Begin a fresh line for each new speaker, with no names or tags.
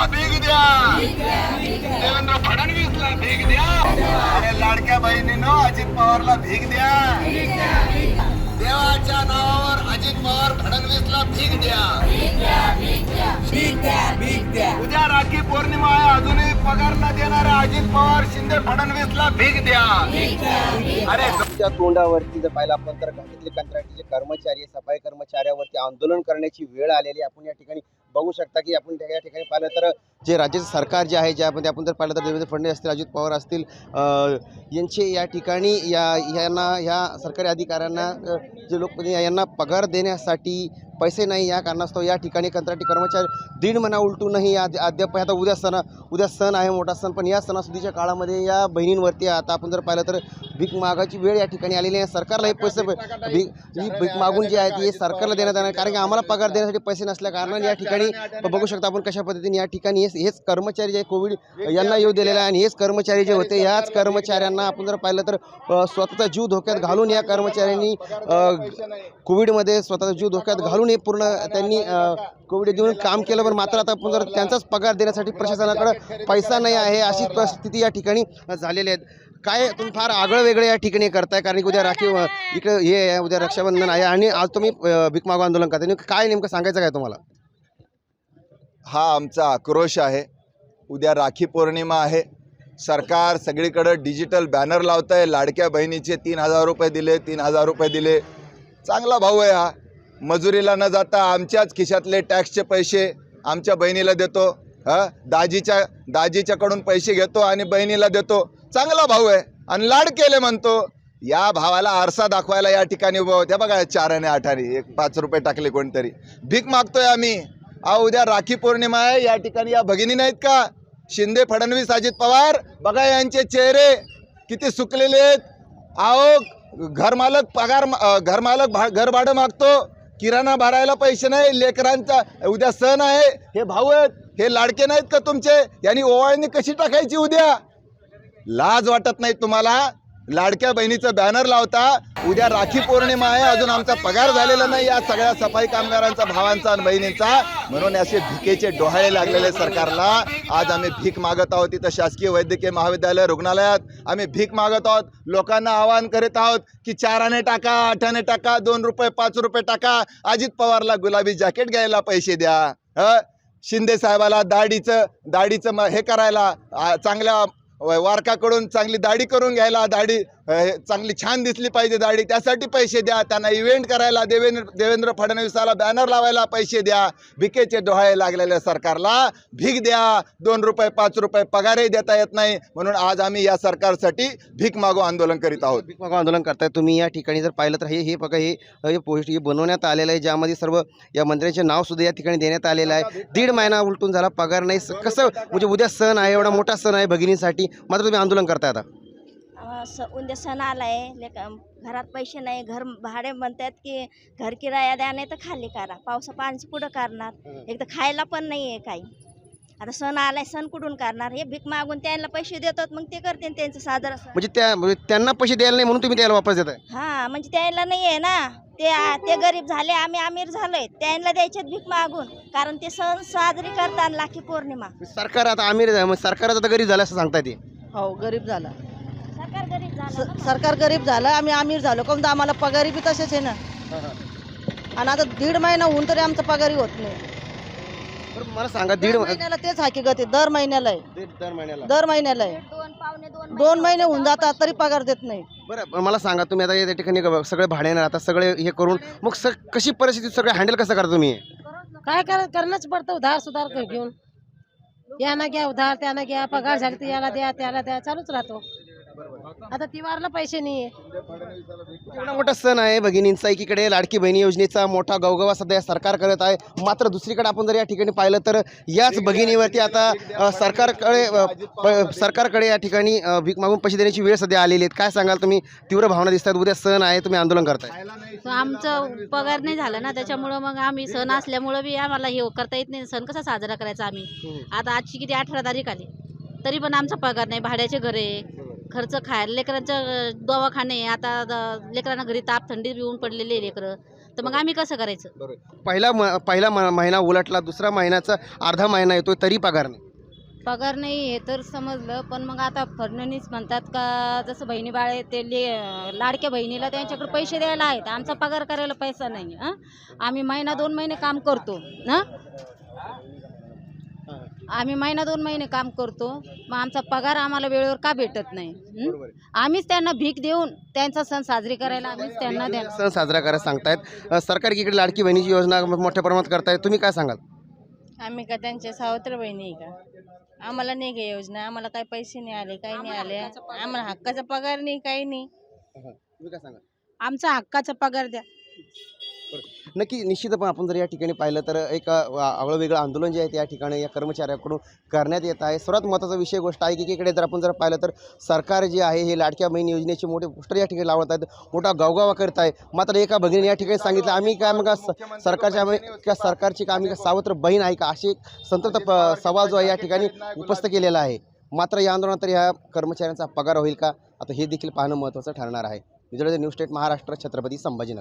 पवारला भीक द्या देवेंद्र फडणवीसला भीक द्या अरे लाडक्या बहिणीनो अजित पवारला भीक द्या देवाच्या नावावर अजित पवार फडणवीसला भीक द्या उद्या राखी पौर्णिमा आहे. अजूनही पगार न देणाऱ्या अजित पवार शिंदे फडणवीसला भीक द्या अरे
त्या तोंडावरती जर पाहिलं आपण तर घाटातले कंत्राटीचे कर्मचारी सफाई कर्मचाऱ्यावरती आंदोलन करण्याची वेळ आलेली. आपण या ठिकाणी बघू शकता की आपण त्या या ठिकाणी पाहिलं तर जे राज्य सरकार जे आहे ज्यामध्ये आपण जर पाहिलं तर देवेंद्र फडणवीस असतील अजित पवार असतील यांचे या ठिकाणी या यांना ह्या सरकारी अधिकाऱ्यांना जे लोक यांना पगार देण्यासाठी पैसे नाही या कारणास्तव या ठिकाणी कंत्राटी कर्मचारी दीड महिना उलटूनही आज अद्याप आता उद्या सण उद्या सण आहे मोठा सण. पण या सणासुदीच्या काळामध्ये या बहिणींवरती आता आपण जर पाहिलं तर भीक मागाची वेळ या ठिकाणी आलेली आहे. सरकारला हे पैसे भीक ही भीक मागून जे आहे ते सरकारला देण्यात येणार कारण की आम्हाला पगार देण्यासाठी पैसे नसल्या कारणाने या ठिकाणी बघू शकता आपण कशा पद्धतीने या ठिकाणी हेच हेच कर्मचारी जे कोविड यांना येऊ दिलेला आहे आणि हेच कर्मचारी जे होते याच कर्मचाऱ्यांना आपण जर पाहिलं तर स्वतःचा जीव धोक्यात घालून या कर्मचाऱ्यांनी कोविडमध्ये स्वतःचा जीव धोक्यात घालून हे पूर्ण त्यांनी कोविड देऊन काम केलं पण मात्र आता आपण जर त्यांचाच पगार देण्यासाठी प्रशासनाकडे पैसा नाही आहे अशी परिस्थिती या ठिकाणी झालेली आहे. काय तुम्ही फार आगळं वेगळं या ठिकाणी करताय कारण की उद्या राखीव इकडे हे आहे उद्या रक्षाबंधन आहे आणि आज तुम्ही अ, भीक मागू आंदोलन करताय. काय नेमकं सांगायचं काय तुम्हाला?
हा आमचा आक्रोश आहे. उद्या राखी पौर्णिमा आहे. सरकार सगळीकडं डिजिटल बॅनर लावत आहे लाडक्या बहिणीचे तीन हजार रुपये दिले तीन हजार रुपये दिले. चांगला भाऊ आहे हा. मजुरीला न जाता आमच्याच खिशातले टॅक्सचे पैसे आमच्या बहिणीला देतो. हा? दाजीच्या दाजीच्याकडून पैसे घेतो आणि बहिणीला देतो. चांगला भाऊ आहे आणि लाड केले म्हणतो. या भावाला आरसा दाखवायला या ठिकाणी उभं होत्या बघा चार आणि आठाने. एक पाच रुपये टाकले कोणतरी. भीक मागतोय आम्ही. अहो उद्या राखी पौर्णिमा आहे. या ठिकाणी या भगिनी नाहीत का? शिंदे फडणवीस अजित पवार. बघा यांचे चेहरे किती सुकलेले आहेत. अहो घरमालक पगार घरमालक भा घर भाडं मागतो. किराणा भरायला पैसे नाही लेकरांचा उद्या सण आहे हे भाऊ आहेत हे लाडके नाहीत का तुमचे? यांनी ओवाळणी कशी टाकायची उद्या? लाज वाटत नाही तुम्हाला? लाडक्या बहिणीचं बॅनर लावता. उद्या राखी पौर्णिमा आहे. अजून आमचा पगार झालेला नाही. या सगळ्या सफाई कामगारांचा भावांचा आणि बहिणींचा. म्हणून असे भिकेचे डोहाळे लागलेले सरकारला. आज आम्ही भीक मागत आहोत. तिथं शासकीय वैद्यकीय महाविद्यालय रुग्णालयात आम्ही भीक मागत आहोत. लोकांना आवाहन करीत आहोत की चाराने टाका आठाने टाका दोन रुपये पाच रुपये टाका. अजित पवारला गुलाबी जॅकेट घ्यायला पैसे द्या. ह? शिंदे साहेबाला दाढीचं दाढीचं म- हे करायला चांगल्या वारकाकडून चांगली दाढी करून घ्यायला दाढी चांगली छान दिसली पाहिजे दाढी. त्यासाठी पैसे द्या. त्यांना इव्हेंट करायला देवेंद्र देवेंद्र फडणवीसाला बॅनर लावायला पैसे द्या. भिकेचे डोहाळे लागलेल्या सरकारला भीक द्या. दोन रुपये पाच रुपये पगारही देता येत नाही. म्हणून आज आम्ही या सरकारसाठी भीक मागू आंदोलन करीत आहोत.
भीक मागो आंदोलन करताय. तुम्ही या ठिकाणी जर पाहिलं तर हे हे बघा हे हे पोस्ट हे बनवण्यात आलेलं आहे. ज्यामध्ये सर्व या मंत्र्यांचे नाव सुद्धा या ठिकाणी देण्यात आलेलं आहे. दीड महिना उलटून झाला. पगार नाही. कसं म्हणजे उद्या सण आहे. एवढा मोठा सण आहे भगिनीसाठी. मात्र तुम्ही आंदोलन करताय आता.
स उद्या सण आलाय लेक घरात पैसे नाही घर भाडे म्हणतात की घर किराया द्या नाही तर खाली करा. पावसा पाण्याचं कुठं करणार? एक तर खायला पण नाही आहे काही. आता सण आलाय सण कुठून करणार? हे भीक मागून त्यांना पैसे देतात मग ते करते त्यांचं साजरा
म्हणजे त्या म्हणजे त्यांना पैसे द्यायला नाही म्हणून तुम्ही त्याला वापस देताय?
हा म्हणजे त्याला नाही आहे ना. ते ते गरीब झाले आम्ही अमीर झालोय. त्यांना द्यायचे भीक मागून. कारण ते सण साजरी करतात लाखी पौर्णिमा.
सरकार आता आमिर झालं, मग सरकारच आता गरीब झालं असं सांगताय ते.
हो
सरकार गरीब झालं.
स-
ना.
सरकार गरीब झालं आम्ही आमिर झालो. काऊन तर आम्हाला पगारी बी तसेच आहे ना. आणि आता दीड महिना होऊन तरी आमचा पगारी होत नाही.
बरं मला सांगा दीड
दर महिन्याला तेच हकीकत आहे. दर महिन्याला आहे.
दीड- दर महिन्याला.
दर महिन्याला आहे.
दोन
महिने होऊन जातात तरी पगार देत नाही.
बरं बरं, मला सांगा तुम्ही आता या ठिकाणी ग- सगळे भाड्यानं आता सगळे हे करून मग स कशी परिस्थिती सगळं हँडल कसं करता तुम्ही?
काय कर करणंच पडतं उधार सुधार क- घेऊन. यानं घ्या उधार त्यानं घ्या पगार झाली तर याला द्या त्याला द्या चालूच राहतो. आता तिवारला पैसे नाही
एवढा मोठा सण आहे भगिनींचा एकीकडे लाडकी बहिणी योजनेचा मोठा गवगवा सध्या सरकार करत आहे. मात्र दुसरीकडे आपण जर या ठिकाणी पाहिलं तर याच भगिनीवरती आता अ, सरकारकडे अ, प- सरकारकडे या ठिकाणी अ, भीक मागून पैसे देण्याची वेळ सध्या आलेली आहे काय सांगाल तुम्ही? तीव्र भावना दिसतात उद्या सण आहे तुम्ही आंदोलन करताय.
आमचं पगार नाही झालं ना त्याच्यामुळं मग आम्ही सण असल्यामुळं बी आम्हाला हे करता येत नाही. सण कसा साजरा करायचा आम्ही? आता आजची किती अठरा तारीख आली तरी पण आमचा पगार नाही. भाड्याचे घरे खर्च खायला लेकरांचं दवाखाने आता द- लेकरांना घरी ताप थंडी येऊन पडलेले आहे लेकरं. तर मग आम्ही कसं करायचं?
पहिला म पहिला म- महिना उलटला दुसरा महिन्याचा अर्धा महिना येतोय तरी पगार नाही.
पगार नाही हे तर समजलं पण मग आता फडणवीस म्हणतात का जसं बहिणी बाळे ते ले लाडक्या बहिणीला त्यांच्याकडे पैसे द्यायला आहेत. आमचा पगार करायला पैसा नाही हां? आम्ही महिना दोन महिने काम करतो हां? आम्ही महिना दोन महिने काम करतो. मग आमचा पगार आम्हाला वेळेवर का भेटत नाही? हं? आम्हीच त्यांना भीक देऊन त्यांचा सण साजरी करायला आम्हीच त्यांना द्या
सण साजरा करायला सांगतायत. अ, सरकार इकडे लाडकी बहिणीची योजना मोठ्या प्रमाणात करतायत तुम्ही काय सांगाल?
आम्ही का त्यांच्या सावत्र बहिणी आहे का? आम्हाला नाही का योजना? आम्हाला काही पैसे नाही आले काही नाही आले? आम्हाला हक्काचा पगार नाही काही नाही.
तुम्ही काय सांगाल?
आमचा हक्काचा पगार द्या.
नक्की निश्चित पण आपण जर या ठिकाणी पाहिलं तर एक अ, वेगळं आंदोलन जे आहे त्या या ठिकाणी या कर्मचाऱ्याकडून करण्यात येत आहे. सर्वात महत्त्वाचा विषय गोष्ट आहे की एकीकडे जर आपण जर पाहिलं तर सरकार जे आहे हे लाडक्या बहीण योजनेचे मोठे पोस्टर या ठिकाणी लावत आहेत मोठा गावगावा करत आहे. मात्र एका भगिनीने या ठिकाणी सांगितलं आम्ही काय मग स- सरकारच्या आम्ही- का सरकारची का आम्ही का सावत्र बहीण आहे का? अशी एक संतत प- सवाल जो आहे या ठिकाणी उपस्थित केलेला आहे. मात्र या आंदोलनात तर ह्या कर्मचाऱ्यांचा पगार होईल का? आता हे देखील पाहणं महत्त्वाचं ठरणार आहे. Vijay news state Maharashtra Chhatrapati Sambhajinagar.